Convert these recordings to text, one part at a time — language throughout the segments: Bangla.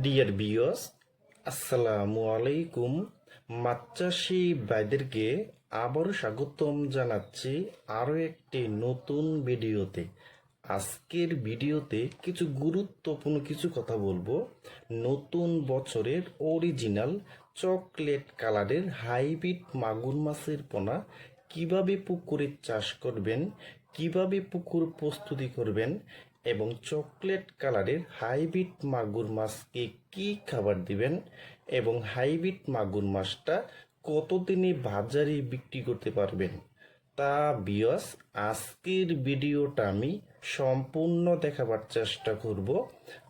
ডিয়ার বিয়স আসসালামু আলাইকুম। মাচ্চাসি ভাইদেরকে আবারও স্বাগতম জানাচ্ছি আরও একটি নতুন ভিডিওতে। আজকের ভিডিওতে কিছু গুরুত্বপূর্ণ কিছু কথা বলব। নতুন বছরের অরিজিনাল চকলেট কালারের হাইব্রিড মাগুর মাছের পোনা। কীভাবে পুকুরে চাষ করবেন? কীভাবে পুকুর প্রস্তুতি করবেন এবং চকলেট কালারের হাইব্রিড মাগুর মাছকে কি খাবার দিবেন এবং হাইব্রিড মাগুর মাছটা কতদিনে বাজারে বিক্রি করতে পারবেন? তা বিয়স আজকের ভিডিওটা আমি সম্পূর্ণ দেখাবার চেষ্টা করব।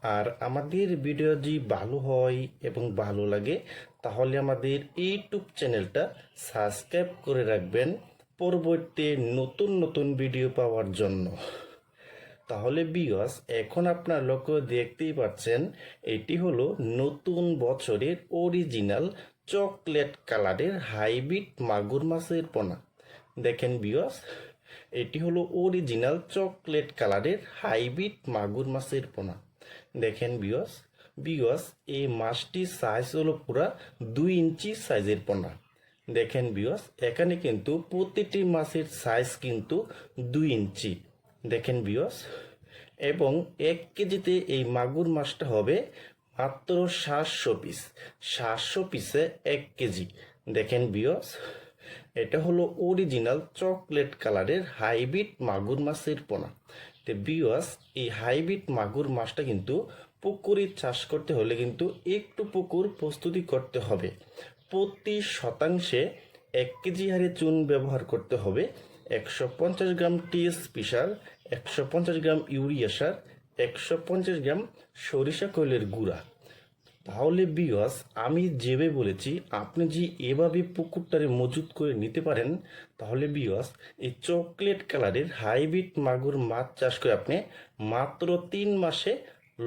আর আমাদের ভিডিও যদি ভালো হয় এবং ভালো লাগে, তাহলে আমাদের ইউটিউব চ্যানেলটা সাবস্ক্রাইব করে রাখবেন। পরবর্তী নতুন নতুন ভিডিও পাওয়ার জন্য। তাহলে বিয়স এখন আপনার লক্ষ্য দেখতেই পাচ্ছেন, এটি হলো নতুন বছরের অরিজিনাল চকলেট কালারের হাইব্রিড মাগুর মাছের পোনা। দেখেন বিয়স এটি হলো অরিজিনাল চকলেট কালারের হাইব্রিড মাগুর মাছের পোনা। দেখেন বিয়স বিয়স এই মাছটির সাইজ হলো পুরা দুই ইঞ্চি সাইজের পোনা। দেখেন বিয়স এখানে কিন্তু প্রতিটি মাছের সাইজ কিন্তু দুই ইঞ্চি। দেখেন বিয়স এবং এক কেজিতে এই মাগুর মাছটা হবে মাত্র সাতশো পিস সাতশো পিসে এক কেজি। দেখেন বিয়স এটা হলো অরিজিনাল চকলেট কালারের হাইব্রিড মাগুর মাছের পোনা। তো বিয়স এই হাইব্রিড মাগুর মাছটা কিন্তু পুকুরে চাষ করতে হলে কিন্তু একটু পুকুর প্রস্তুতি করতে হবে। প্রতি শতাংশে এক কেজি হারে চুন ব্যবহার করতে হবে। একশো পঞ্চাশ গ্রাম টিএসপি সার, একশো পঞ্চাশ গ্রাম ইউরিয়া সার, একশো পঞ্চাশ গ্রাম সরিষা কৈলের গুঁড়া। তাহলে বিয়স আমি যেভাবে বলেছি, আপনি যে এভাবে পুকুরটারে মজুত করে নিতে পারেন, তাহলে বিয়স এই চকলেট কালারের হাইব্রিড মাগুর মাছ চাষ করে আপনি মাত্র তিন মাসে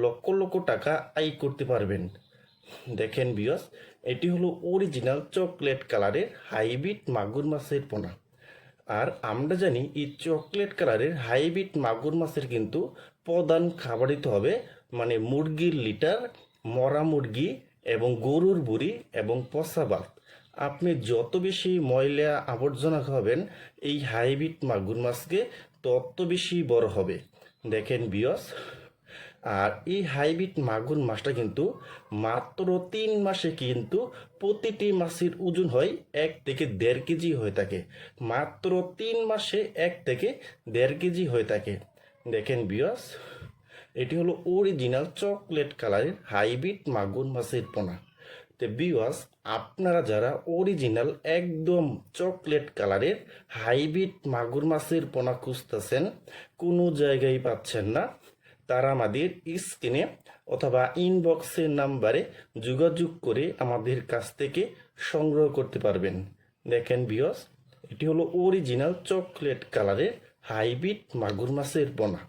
লক্ষ লক্ষ টাকা আয় করতে পারবেন। দেখেন বিয়স এটি হলো অরিজিনাল চকলেট কালারের হাইব্রিড মাগুর মাছের পোনা। আর আমরা জানি এই চকলেট কালারের হাইব্রিড মাগুর মাছের কিন্তু প্রধান খাবার দিতে হবে মানে মুরগির লিটার, মরা মুরগি এবং গরুর বুড়ি এবং পচা ভাত। আপনি যত বেশি ময়লা আবর্জনা খাবেন, এই হাইব্রিড মাগুর মাছকে তত বেশি বড় হবে। দেখেন বিয়স আর এই হাইব্রিড মাগুর মাছটা কিন্তু মাত্র তিন মাসে কিন্তু প্রতিটি মাছের ওজন হয় এক থেকে দেড় কেজি হয়ে থাকে। মাত্র তিন মাসে এক থেকে দেড় কেজি হয়ে থাকে। দেখেন বিয়স এটি হলো অরিজিনাল চকলেট কালারের হাইব্রিড মাগুর মাছের পোনা। তো বিওয়াস আপনারা যারা অরিজিনাল একদম চকলেট কালারের হাইব্রিড মাগুর মাছের পোনা খুঁজতেছেন, কোনো জায়গায় পাচ্ছেন না। তারা আমাদের স্ক্রিনে অথবা ইনবক্সের নাম্বারে যোগাযোগ করে আমাদের কাছ থেকে সংগ্রহ করতে পারবেন। দেখেন বিয়স এটি হলো অরিজিনাল চকলেট কালারের হাইব্রিড মাগুর মাছের পোনা